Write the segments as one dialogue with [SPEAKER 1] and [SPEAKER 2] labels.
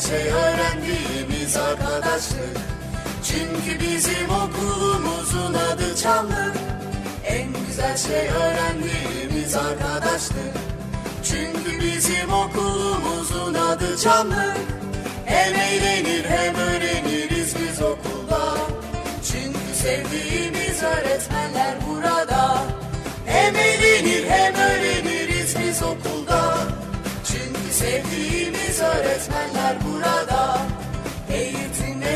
[SPEAKER 1] şey öğrendiğimiz arkadaşlık. Çünkü bizim okulumuzun adı Çamlık En güzel şey öğrendiğimiz arkadaşlık. Çünkü bizim okulumuzun adı Çamlık Hem eğlenir hem öğreniriz biz okulda. Çünkü sevdiğimiz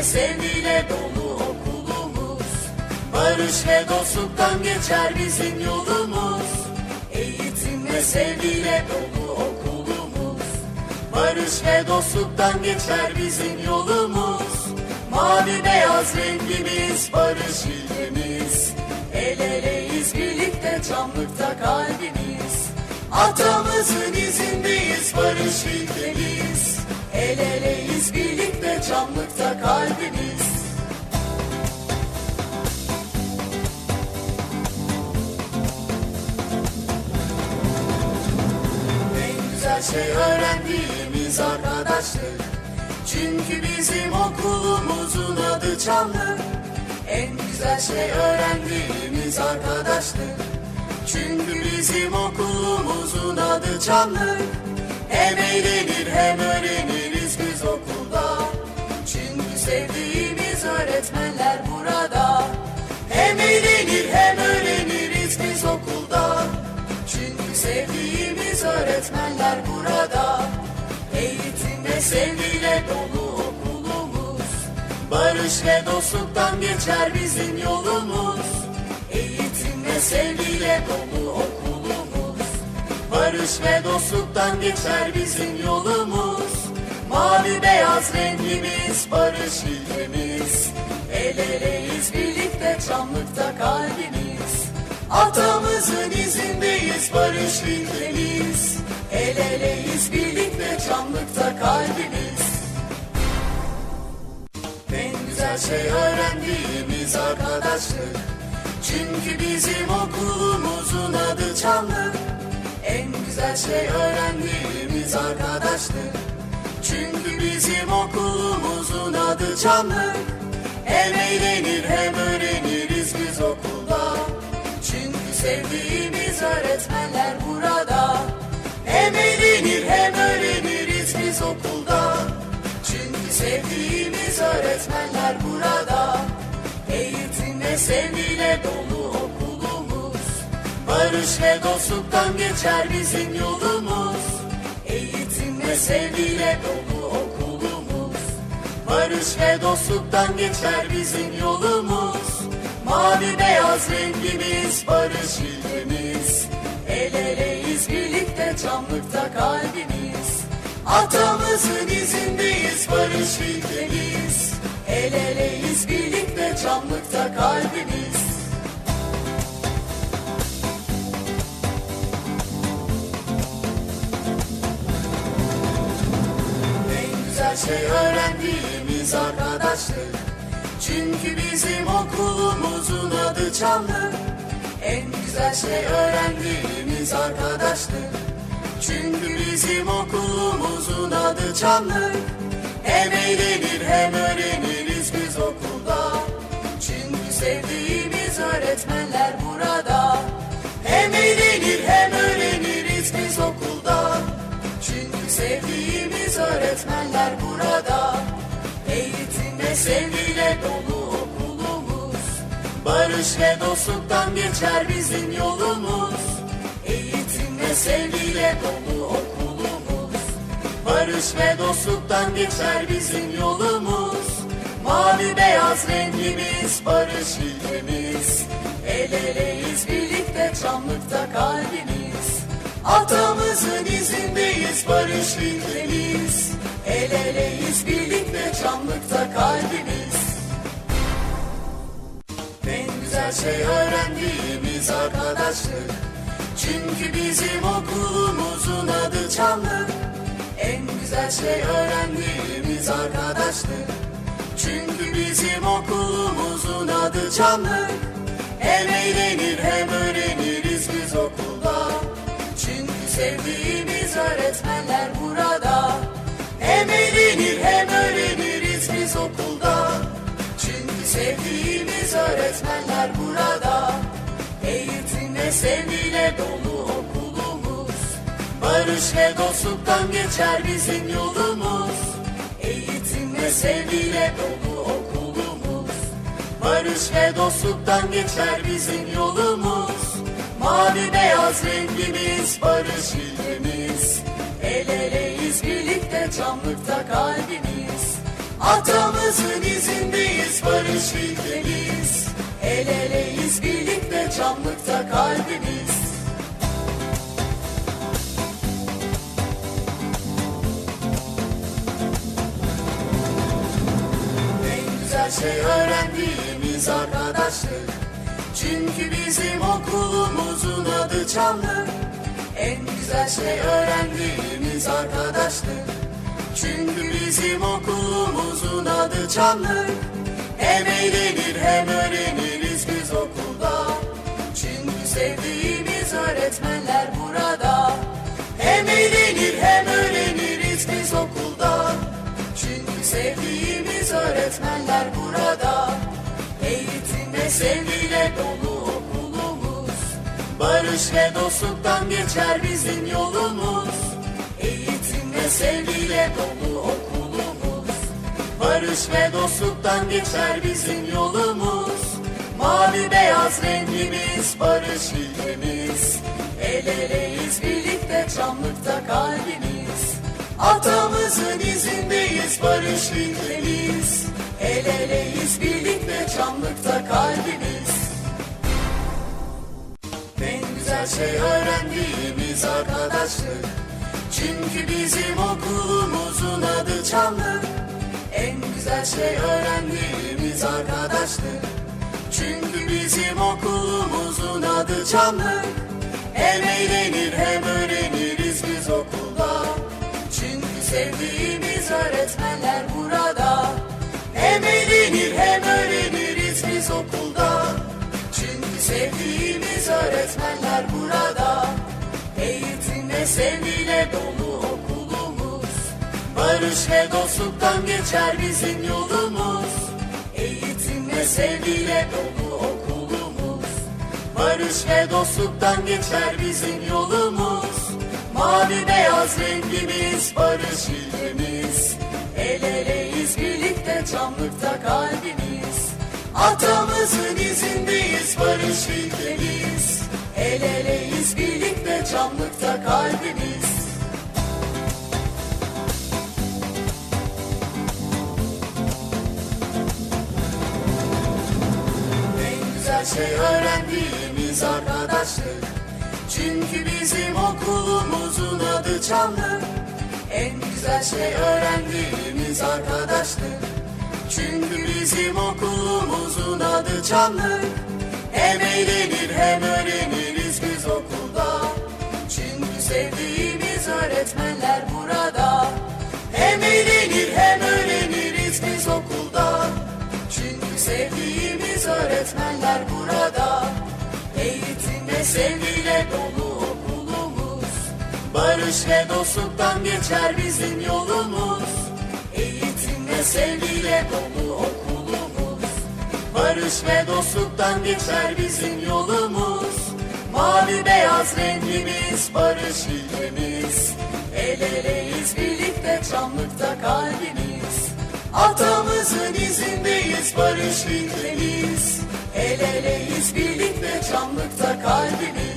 [SPEAKER 1] sevgiyle dolu okulumuz. Barış ve dostluktan geçer bizim yolumuz. Eğitim ve sevgiyle dolu okulumuz. Barış ve dostluktan geçer bizim yolumuz. Mavi beyaz rengimiz barış ilkemiz El eleyiz birlikte çamlıkta kalbimiz. Atamızın izindeyiz barış ilkemiz El eleyiz birlikte çamlıkta kalbimiz. En güzel şey öğrendiğimiz arkadaşlık. Çünkü bizim okulumuzun adı Çamlık En güzel şey öğrendiğimiz arkadaşlık. Çünkü bizim okulumuzun adı Çamlık Hem eğlenir hem öğreniriz öğretmenler burada. Eğitim ve sevgiyle dolu okulumuz. Barış ve dostluktan geçer bizim yolumuz. Eğitim ve sevgiyle dolu okulumuz. Barış ve dostluktan geçer bizim yolumuz. Mavi beyaz rengimiz barış ilkemiz El eleyiz birlikte çamlıkta kalbimiz. Atamızın izindeyiz barış ilkemiz El eleyiz birlikte çamlıkta kalbimiz En güzel şey öğrendiğimiz arkadaşlık. Çünkü bizim okulumuzun adı Çamlık. En güzel şey öğrendiğimiz arkadaşlık. Çünkü bizim okulumuzun adı Çamlık. Hem eğlenir hem öğreniriz biz okulda. Çünkü sevdiğimiz öğretmenler burada Hem eğlenir hem öğreniriz biz okulda. Çünkü sevdiğimiz öğretmenler burada. Eğitim ve sevgiyle dolu okulumuz. Barış ve dostluktan geçer bizim yolumuz. Eğitim ve sevgiyle dolu okulumuz. Barış ve dostluktan geçer bizim yolumuz. Mavi beyaz rengimiz barış ilkemiz El eleyiz birlikte çamlıkta kalbimiz. Atamızın izindeyiz barış ilkemiz El eleyiz birlikte çamlıkta kalbimiz. En güzel şey öğrendiğimiz arkadaşlık. Çünkü bizim okulumuzun adı Çamlık En güzel şey öğrendiğimiz arkadaşlık Çünkü bizim okulumuzun adı Çamlık. Hem eğlenir hem öğreniriz biz okulda. Çünkü sevdiğimiz öğretmenler burada. Hem eğlenir hem öğreniriz biz okulda. Çünkü sevdiğimiz öğretmenler burada. Eğitim ve sevgiyle dolu Barış ve dostluktan geçer bizim yolumuz. Eğitim ve sevgiyle dolu okulumuz. Barış ve dostluktan geçer bizim yolumuz. Mavi beyaz rengimiz barış ilkemiz El eleyiz birlikte çamlıkta kalbimiz. Atamızın izindeyiz barış ilkemiz El eleyiz birlikte çamlıkta kalbimiz Güzel şey öğrendiğimiz arkadaşlık. Çünkü bizim okulumuzun adı Çamlık En güzel şey öğrendiğimiz arkadaşlık. Çünkü bizim okulumuzun adı Çamlık Hem eğlenir hem öğreniriz biz okulda. Çünkü sevdiğimiz öğretmenler burada sevgiyle dolu okulumuz. Barış ve dostluktan geçer bizim yolumuz. Eğitim ve sevgiyle dolu okulumuz. Barış ve dostluktan geçer bizim yolumuz. Mavi beyaz rengimiz barış ilkemiz El eleyiz birlikte canlıkta kalbimiz. Atamızın izindeyiz barış ilkemiz. El eleyiz birlikte canlıkta kalbimiz şey öğrendiğimiz arkadaşlık. Çünkü bizim okulumuzun adı Çamlı En güzel şey öğrendiğimiz arkadaşlık. Çünkü bizim okulumuzun adı Çamlı Hem eğlenir hem öğreniriz biz okulda. Çünkü sevdiğimiz öğretmenler burada öğretmenler burada. Eğitim ve sevgiyle dolu okulumuz. Barış ve dostluktan geçer bizim yolumuz. Eğitim ve sevgiyle dolu okulumuz. Barış ve dostluktan geçer bizim yolumuz. Mavi beyaz rengimiz barış ilkemiz El eleyiz birlikte çamlıkta kalbimiz. Atamızın izindeyiz barış ilkemiz El eleyiz birlikte çamlıkta kalbimiz. En güzel şey öğrendiğimiz arkadaşlık. Çünkü bizim okulumuzun adı Çamlı En güzel şey öğrendiğimiz arkadaşlık. Çünkü bizim okulumuzun adı Çamlı Hem eğlenir hem öğreniriz biz okulda. Çünkü sevdiğimiz öğretmenler burada Hem eğlenir hem öğreniriz biz okulda. Çünkü sevdiğimiz öğretmenler burada. Eğitim ve sevgiyle dolu okulumuz. Barış ve dostluktan geçer bizim yolumuz. Eğitim ve sevgiyle dolu okulumuz. Barış ve dostluktan geçer bizim yolumuz. Mavi beyaz rengimiz barış ilkemiz El eleyiz birlikte çamlıkta kalbimiz. Atamızın izindeyiz barış ilkemiz El eleyiz birlikte çamlıkta kalbimiz. En güzel şey öğrendiğimiz arkadaşlık. Çünkü bizim okulumuzun adı Çamlı En güzel şey öğrendiğimiz arkadaşlık. Çünkü bizim okulumuzun adı Çamlı Hem eğlenir hem öğreniriz biz okulda. Çünkü sevdiğimiz öğretmenler burada. Hem eğlenir hem öğreniriz biz okulda. Çünkü sevdiğimiz öğretmenler burada. Eğitim ve sevgiyle dolu Barış ve dostluktan geçer bizim yolumuz. Eğitim ve sevgiyle dolu okulumuz. Barış ve dostluktan geçer bizim yolumuz. Mavi beyaz rengimiz barış ilkemiz El eleyiz birlikte çamlıkta kalbimiz. Atamızın izindeyiz barış ilkemiz El eleyiz birlikte çamlıkta kalbimiz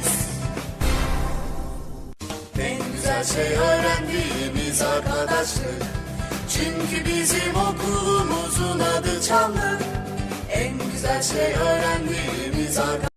[SPEAKER 1] Güzel şey öğrendiğimiz arkadaşlık. Çünkü bizim okulumuzun adı Çamlı En güzel şey öğrendiğimiz arkadaşlık